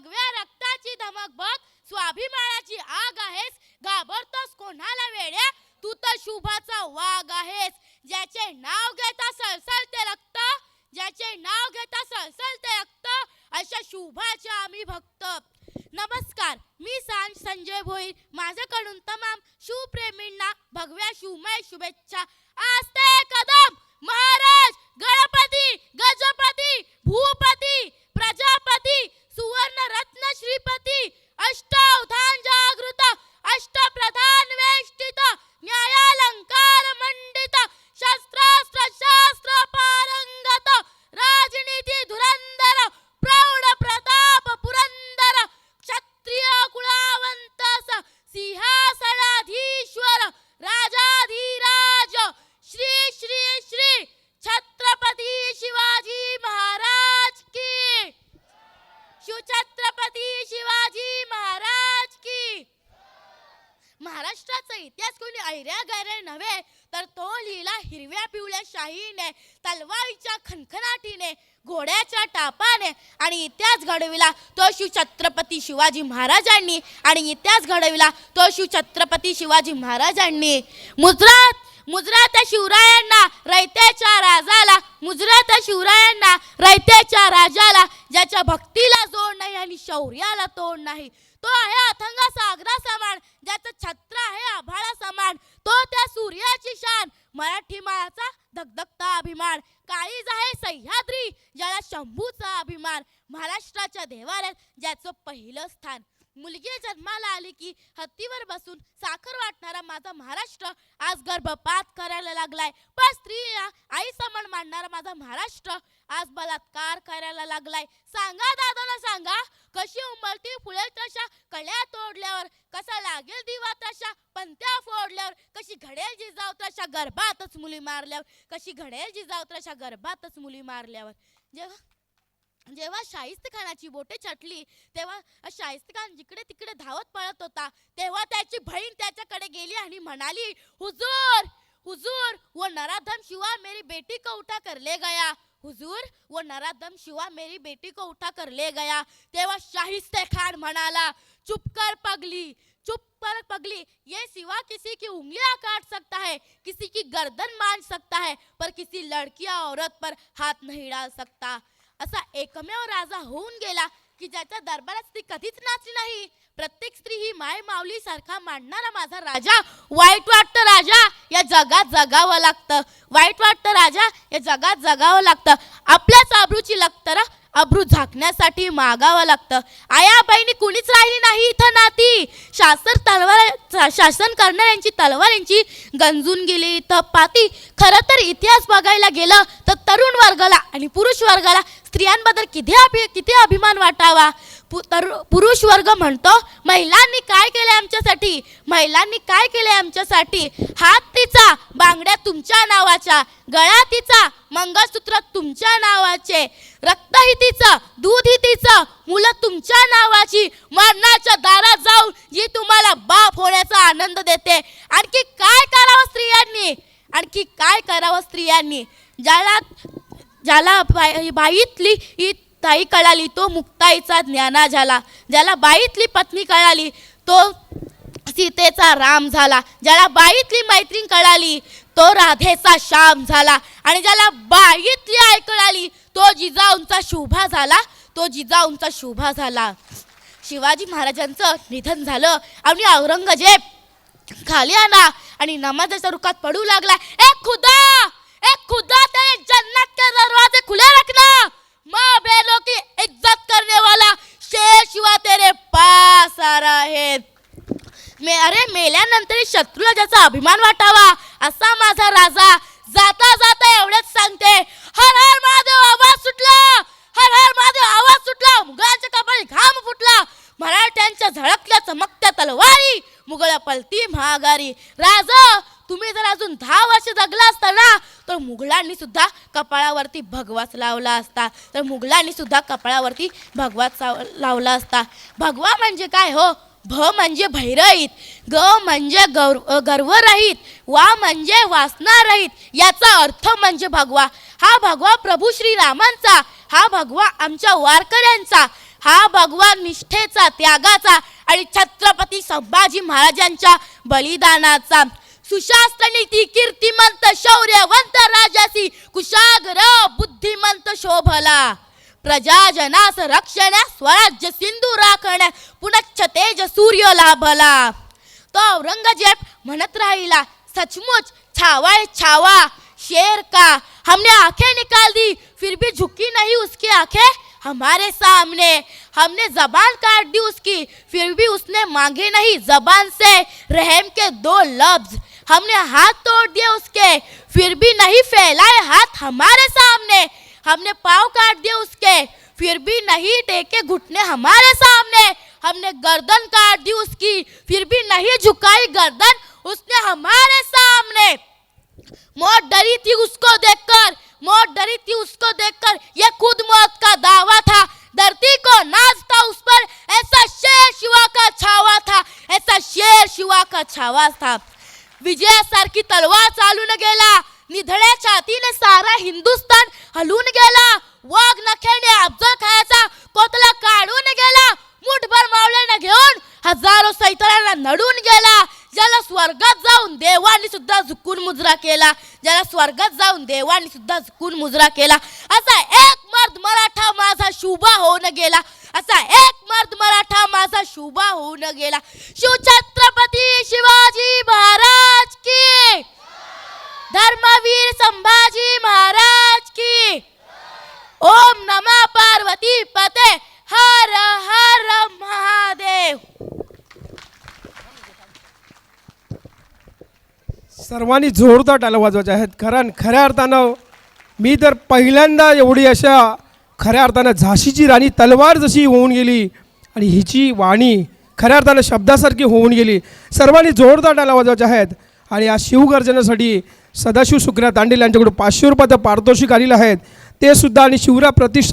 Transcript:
भगव्या रक्ताची धमक बघ. स्वाभिमानाची आग आहेस. घाबरतोस कोणाला वेड्या? तू तर शुभाचा वाघ आहेस. ज्याचे नाव घेता सळसळते रक्त ज्याचे नाव घेता सळसळते रक्त अशा शुभाच्या आम्ही भक्त. नमस्कार मी सांज संजय भोईर माझ्याकडून तमाम शिवप्रेमींना भगव्या शिवमय शुभेच्छा. आस्ते कदम महा कोणी ऐऱ्या गैरे नव्हे तर तो लिहिला हिरव्या पिवळ्या शाहीने तलवारीच्या खनखनाटीने घोड्याच्या टापाने आणि इतिहास घडविला. तो शिव छत्रपती शिवाजी महाराजांनी आणि इतिहास घडविला. तो शिव छत्रपती शिवाजी महाराजांनी. मुजरात मुजरा त्या शिवरायांना रयतेच्या राजाला मुजरा त्या शिवरायांना रयतेच्या राजाला ज्याच्या भक्तीला जोड नाही आणि शौर्याला तोड नाही. तो आहे अथंगा सागरा समान ज्याचं छत्र आहे आभाळा समान तो त्या सूर्याची शान मराठी माळाचा धगधगता अभिमान काळीज आहे सह्याद्री ज्याला शंभूचा अभिमान महाराष्ट्राच्या देवाऱ्यात ज्याचं पहिलं स्थान मुलगी जन्माला आली की हत्तीवर बसून साखर वाटणारा माझा महाराष्ट्र आज गर्भपात करायला लागलाय. पण स्त्रीला आई समान मानणारा माझा महाराष्ट्र आज बलात्कार करायला लागलाय. सांगा दादाला सांगा कशी उमलती फुले तशा कळ्या तोडल्यावर कसा लागेल दिवा तशा पंत्या फोडल्यावर कशी घडेल जिजाव तशा गर्भातच मुली मारल्यावर कशी घडेल जिजाव तशा गर्भातच मुली मारल्यावर. जेव्हा जेव्हा शाहिस्त खानाची बोटे चटली तेव्हा शाहिस्त खान जिकडे तिकडे धावत पळत होता तेव्हा त्याची बहीण त्याच्याकडे गेली आणि म्हणाली हुजूर हुजूर वो नराधम शिवा मेरी बेटी को उठा कर ले गया. हुजूर वो नराधम शिवा मेरी बेटी को उठा कर ले गया. तेव्हा शाहिस्ते खान म्हणाला चुप कर पगली चुप कर पगली ये सिवा किसी की उंगलियां काट सकता है किसी की गर्दन मान सकता है पर किसी लड़की या औरत पर हाथ नहीं डाल सकता. असा एकमेव राजा होऊन गेला की ज्याच्या दरबारात स्त्री कधीच नाचली नाही. प्रत्येक स्त्री ही माय माऊली सारखा मांडणारा माझा राजा. वाईट वाटतं राजा. या जगात जगावं लागतं. वाईट वाटतं राजा. या जगात जगावं लागतं. आपल्याच आबरूची लागतं अब्रू झाकण्यासाठी मागावं लागतं. आया बहिणी कुणीच राहिली नाही इथं नाती. शासन तलवार शासन करणाऱ्यांची तलवार यांची गंजून गेली इथं पाती. खरं तर इतिहास बघायला गेलं तर तरुण वर्गाला आणि पुरुष वर्गाला स्त्रियांबद्दल किती अभि किती अभिमान वाटावा? पु- तरु- पुरुष वर्ग म्हणतो महिलांनी काय केले आमच्यासाठी? महिलांनी काय केले आमच्यासाठी? हात तिचा बांगड्या तुमच्या नावाच्या गळा तिचा मंगळसूत्र तुमच्या नावाचे रक्त ही तिचं दूध ही तिचं मुलं तुमच्या नावाची मरणाच्या दारात जाऊन जी तुम्हाला बाप होण्याचा आनंद देते. आणखी काय करावं स्त्रियांनी? आणखी काय करावं स्त्रियांनी? ज्याला ज्याला बाई- बाईतली ही ताई कळाली तो मुक्ताईचा ज्ञाना झाला. ज्याला बाईतली पत्नी कळाली तो सीतेचा राम झाला. ज्याला बाईतली मैत्रीण कळाली तो राधेचा श्याम झाला. आणि ज्याला बाईतली आई कळाली तो जिजाऊंचा शोभा झाला. तो जिजाऊंचा शोभा झाला. शिवाजी महाराजांचं निधन झालं. आणि औरंगजेब खाली आला आणि नमाजाच्या रुखात पडू लागला. ए खुदा! ए खुदा तेरे जन्नत के दरवाजे खुले रखना। माँ बहनों की इज्जत करने वाला शेर शिवा तेरे पास आ रहा है। मे अरे मेल्यानंतर शत्रूला ज्याचा अभिमान वाटावा। असा माझा राजा जाता जाता एवढेच सांगते हर हर महादेव आवाज सुटला! हर हर महादेव आवाज सुटला! मुघलांच्या कपाळी घाम फुटला! मराठ्यांच्या झळकल्या चमकत्या तलवारी मुघल पलती महागारी. राजा तुम्ही जर अजून दहा वर्ष जगला असताना तर मुघलांनी सुद्धा कपाळावरती भगवाच लावला असता. तर मुघलांनी सुद्धा कपाळावरती भगवाच साव- लावला असता. भगवा म्हणजे काय हो? भ म्हणजे भैरहित ग म्हणजे गौर गर्वरहित वा म्हणजे वासनारहित याचा अर्थ म्हणजे भगवा. हा भगवा प्रभू श्री रामांचा हा भगवा आमच्या वारकऱ्यांचा हा भगवान निष्ठेचा त्यागाचा आणि छत्रपती संभाजी महाराजांच्या बलिदानाचा. सुशास्त्रनीती कीर्तिमंत शौर्यवंत राजासी कुशाग्र बुद्धिमंत शोभला. प्रजाजनास रक्षण्या स्वराज्य सिंधू राखण्या पुनच्छ तेज सूर्य लाभला. तो औरंगजेब म्हणत राहिला सचमुच छावा छावा शेर का? हमने आंखें निकाल दी फिर भी झुकी नहीं उसकी आंखें? हमारे सामने। हमने जबान काट दी उसकी, फिर भी उसने मांगे नहीं। जबान से रहम के दो लफ्ज। हमने हाथ तोड़ दिए उसके, फिर भी नहीं फैलाए हाथ हमारे सामने। हमने पाँव काट दिए उसके, फिर भी नहीं टेके घुटने हमारे सामने। हमने गर्दन काट दी उसकी, फिर भी नहीं झुकाई गर्दन उसने हमारे सामने। मौत डरी थी उसको देखकर मौत डरी थी उसको देखकर ये खुद मौत का दावा था। धरती को नाज था उस पर। ऐसा शेर शिवा का छावा था। ऐसा शेर शिवा का छावा था। विजयासारखी तलवार चालून गेला। निधड्या छातीने सारा हिंदुस्तान हलून गेला। वाघ नखेने अफजल खायाचा कोतला काढून गेला। मुठभर मावळ्यानं घेऊन हजारो सैतानांना नडून गेला। ज्याला स्वर्गात जाऊन देवानी सुद्धा झुकून मुजरा केला ज्याला स्वर्गात जाऊन देवानी सुद्धा झुकून मुजरा केला. असा एक मर्द मराठा माझा शुभा होऊन गेला. असा एक मर्द मराठा माझा शुभा होऊन गेला. शिवछत्रपती शिवाजी महाराज की. धर्मवीर संभाजी महाराज की. ओम नमः पार्वती पते. हर हर महादेव सर्वांनी जोरदार टाला वाजवायच्या आहेत. कारण खऱ्या अर्थानं मी तर पहिल्यांदा एवढी अशा खऱ्या अर्थानं झाशीची राणी तलवार जशी होऊन गेली आणि हिची वाणी खऱ्या अर्थानं शब्दासारखी होऊन गेली. सर्वांनी जोरदार टाला वाजवायच्या आहेत. आणि या शिवगर्जनासाठी सदाशिव सुक्रिया तांडेल यांच्याकडून पाचशे रुपयाचं पारितोषिक आलेलं आहेत. ते सुद्धा आणि शिवरा प्रतिष्ठा